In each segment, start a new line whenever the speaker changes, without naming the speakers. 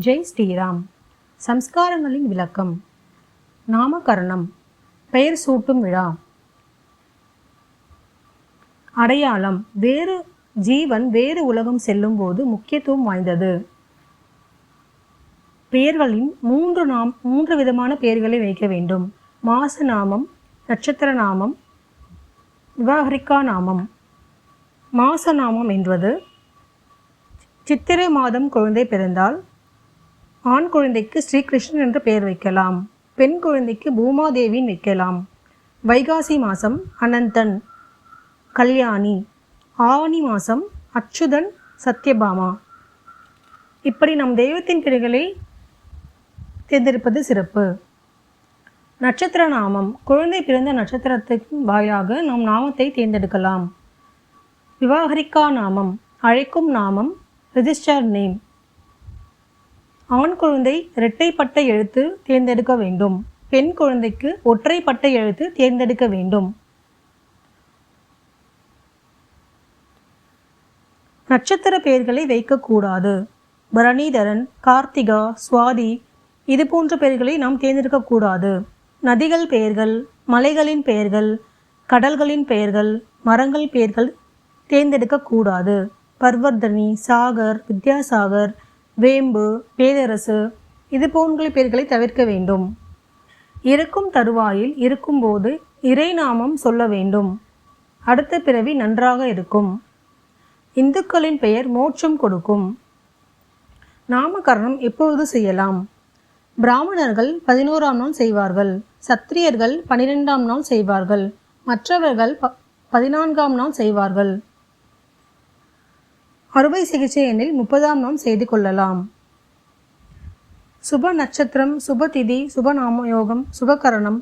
ஜெய் ஸ்ரீராம். சம்ஸ்காரங்களின் விளக்கம். நாமகரணம். பெயர் சூட்டும் விழா. அடையாளம். வேறு ஜீவன் வேறு உலகம் செல்லும்போது முக்கியத்துவம் வாய்ந்தது. பெயர்களின் மூன்று நாம் மூன்று விதமான பெயர்களை வைக்க வேண்டும். மாச நாமம் நட்சத்திர நாமம் விவாகரிக்கா நாமம் மாச நாமம் என்பது சித்திரை மாதம் குழந்தை பிறந்தால் ஆண் குழந்தைக்கு ஸ்ரீகிருஷ்ணன் என்று பெயர் வைக்கலாம். பெண் குழந்தைக்கு பூமாதேவின் வைக்கலாம். வைகாசி மாதம் அனந்தன் கல்யாணி. ஆவணி மாதம் அச்சுதன் சத்யபாமா. இப்படி நம் தெய்வத்தின் பெயர்களை தேர்ந்தெடுப்பது சிறப்பு. நட்சத்திர நாமம் குழந்தை பிறந்த நட்சத்திரத்தின் வாயிலாக நாம் நாமத்தை தேர்ந்தெடுக்கலாம். விவாகரிக்கா நாமம் அழைக்கும் நாமம் ரிஜிஸ்டர் நேம் ஆண் குழந்தை இரட்டைப்பட்ட எழுத்து தேர்ந்தெடுக்க வேண்டும். பெண் குழந்தைக்கு ஒற்றைப்பட்ட எழுத்து தேர்ந்தெடுக்க வேண்டும். நட்சத்திர பெயர்களை வைக்கக்கூடாது பரணிதரன் கார்த்திகா சுவாதி இது போன்ற பெயர்களை நாம் தேர்ந்தெடுக்கக்கூடாது நதிகள் பெயர்கள் மலைகளின் பெயர்கள் கடல்களின் பெயர்கள் மரங்கள் பெயர்கள் தேர்ந்தெடுக்கக்கூடாது பர்வர்தனி சாகர் வித்யாசாகர் வேம்பு பேதரசு இது போன்ற பெயர்களை தவிர்க்க வேண்டும். இருக்கும் தருவாயில் இருக்கும்போது இறைநாமம் சொல்ல வேண்டும். அடுத்த பிறவி நன்றாக இருக்கும். இந்துக்களின் பெயர் மோட்சம் கொடுக்கும். நாமகரணம் எப்பொழுது செய்யலாம்? பிராமணர்கள் பதினோராம் நாள் செய்வார்கள். சத்திரியர்கள் பனிரெண்டாம் நாள் செய்வார்கள். மற்றவர்கள் ப பதினான்காம் நாள் செய்வார்கள். அறுவை சிகிச்சை எனில் முப்பதாம் நாம் செய்து கொள்ளலாம். சுப நட்சத்திரம் சுப திதி சுபநாம யோகம் சுபகரணம்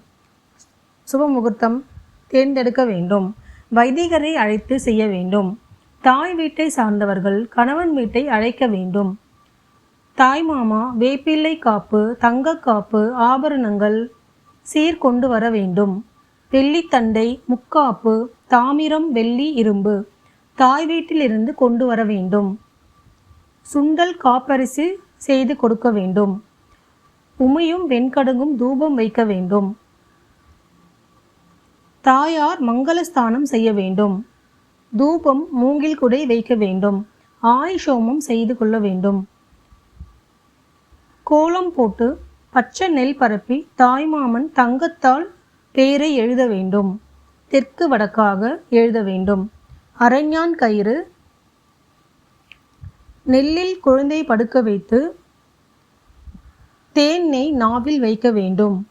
சுப முகூர்த்தம் தேர்ந்தெடுக்க வேண்டும். வைதிகரை அழைத்து செய்ய வேண்டும். தாய் வீட்டை சார்ந்தவர்கள் கணவன் வீட்டை அழைக்க வேண்டும். தாய் மாமா வேப்பிள்ளை காப்பு தங்க காப்பு ஆபரணங்கள் சீர் கொண்டு வர வேண்டும். வெள்ளித்தண்டை முக்காப்பு தாமிரம் வெள்ளி இரும்பு. தாய் வீட்டிலிருந்து கொண்டு வர வேண்டும். சுண்டல் காப்பரிசி செய்து கொடுக்க வேண்டும். உமையும் வெண்கடுங்கும் தூபம் வைக்க வேண்டும். தாயார் மங்களஸ்தானம் செய்ய வேண்டும். தூபம் மூங்கில் குடை வைக்க வேண்டும். ஆயுஷோமம் செய்து கொள்ள வேண்டும். கோலம் போட்டு பச்சை நெல் பரப்பி தாய்மாமன் தங்கத்தால் பெயரை எழுத வேண்டும். தெற்கு வடக்காக எழுத வேண்டும். அரைஞான் கயிறு. நெல்லில் குழந்தை படுக்க வைத்து தேனை நாவில் வைக்க வேண்டும்.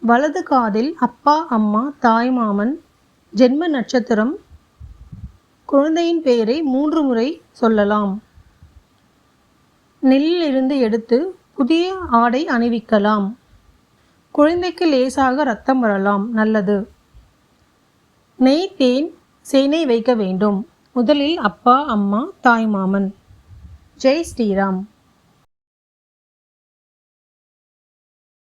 வலது காதில் அப்பா அம்மா தாய் மாமன் ஜென்ம நட்சத்திரம். குழந்தையின் பெயரை மூன்று முறை சொல்லலாம். நெல்லிலிருந்து எடுத்து புதிய ஆடை அணிவிக்கலாம். குழந்தைக்கு லேசாக ரத்தம் வரலாம். நல்லது. நெய் தேன் சேனை வைக்க வேண்டும். முதலில் அப்பா அம்மா தாய் மாமன். ஜெய் ஸ்ரீராம்.